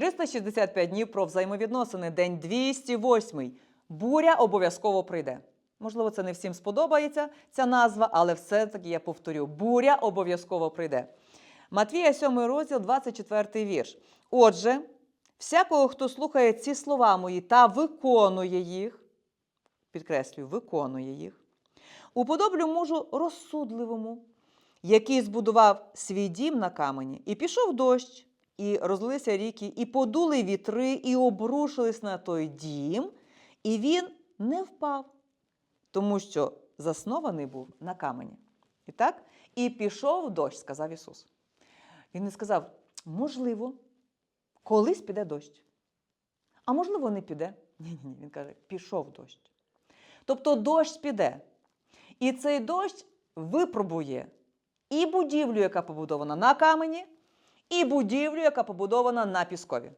365 днів про взаємовідносини, день 208. Буря обов'язково прийде. Можливо, це не всім сподобається ця назва, але все-таки я повторю: буря обов'язково прийде. Матвія, 7 розділ, 24 вірш. Отже, всякого, хто слухає ці слова мої та виконує їх, підкреслюю, виконує їх, уподоблю мужу розсудливому, який збудував свій дім на камені, і пішов дощ, і розлилися ріки, і подули вітри, і обрушились на той дім, і він не впав, тому що заснований був на камені. І так, і пішов дощ, сказав Ісус. Він не сказав, можливо, колись піде дощ. А можливо, не піде. Ні, ні, ні. Він каже, пішов дощ. Тобто дощ піде. І цей дощ випробує і будівлю, яка побудована на камені, і будівлю, яка побудована на піскові.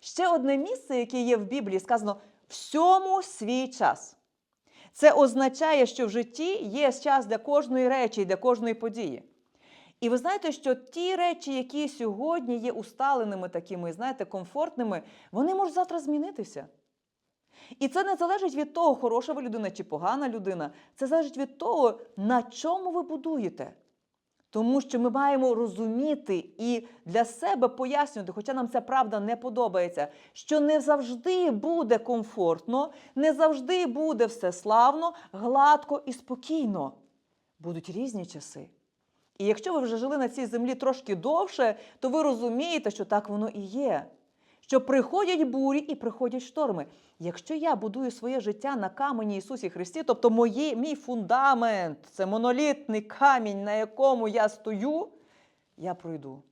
Ще одне місце, яке є в Біблії, сказано всьому свій час. Це означає, що в житті є час для кожної речі і для кожної події. І ви знаєте, що ті речі, які сьогодні є усталеними, такими, знаєте, комфортними, вони можуть завтра змінитися. І це не залежить від того, хороша ви людина чи погана людина. Це залежить від того, на чому ви будуєте. Тому що ми маємо розуміти і для себе пояснювати, хоча нам ця правда не подобається, що не завжди буде комфортно, не завжди буде все славно, гладко і спокійно. Будуть різні часи. І якщо ви вже жили на цій землі трошки довше, то ви розумієте, що так воно і є. Що приходять бурі і приходять шторми. Якщо я будую своє життя на камені Ісусі Христі, тобто мої, мій фундамент, це монолітний камінь, на якому я стою, я пройду.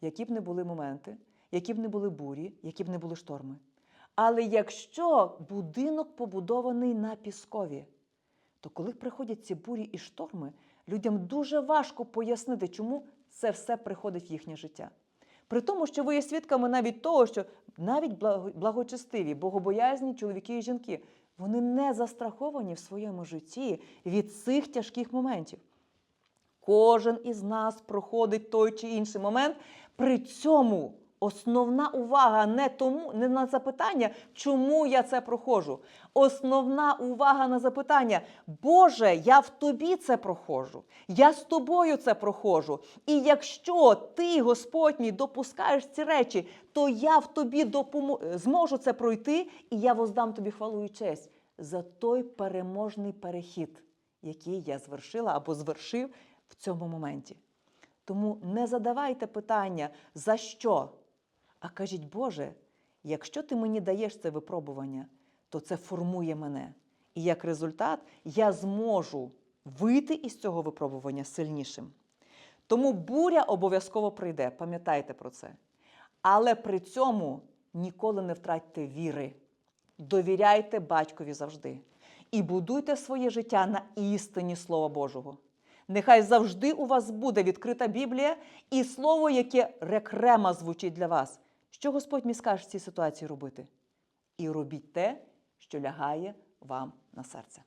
Які б не були моменти, які б не були бурі, які б не були шторми. Але якщо будинок побудований на піскові, то коли приходять ці бурі і шторми, людям дуже важко пояснити, чому це все приходить в їхнє життя. При тому, що ви є свідками навіть того, що навіть благочестиві, богобоязні чоловіки і жінки, вони не застраховані в своєму житті від цих тяжких моментів. Кожен із нас проходить той чи інший момент. При цьому основна увага не тому, не на запитання, чому я це проходжу. Основна увага на запитання: Боже, я в тобі це проходжу, я з тобою це проходжу. І якщо ти, Господь допускаєш ці речі, то я в тобі допомо... зможу це пройти, і я воздам тобі хвалу і честь за той переможний перехід, який я звершила або звершив в цьому моменті. Тому не задавайте питання, за що? А кажіть, Боже, якщо ти мені даєш це випробування, то це формує мене. І як результат я зможу вийти із цього випробування сильнішим. Тому буря обов'язково прийде, пам'ятайте про це. Але при цьому ніколи не втратьте віри. Довіряйте батькові завжди. І будуйте своє життя на істині Слова Божого. Нехай завжди у вас буде відкрита Біблія і слово, яке рекрема звучить для вас. Що Господь мені скаже в цій ситуації робити? І робіть те, що лягає вам на серце.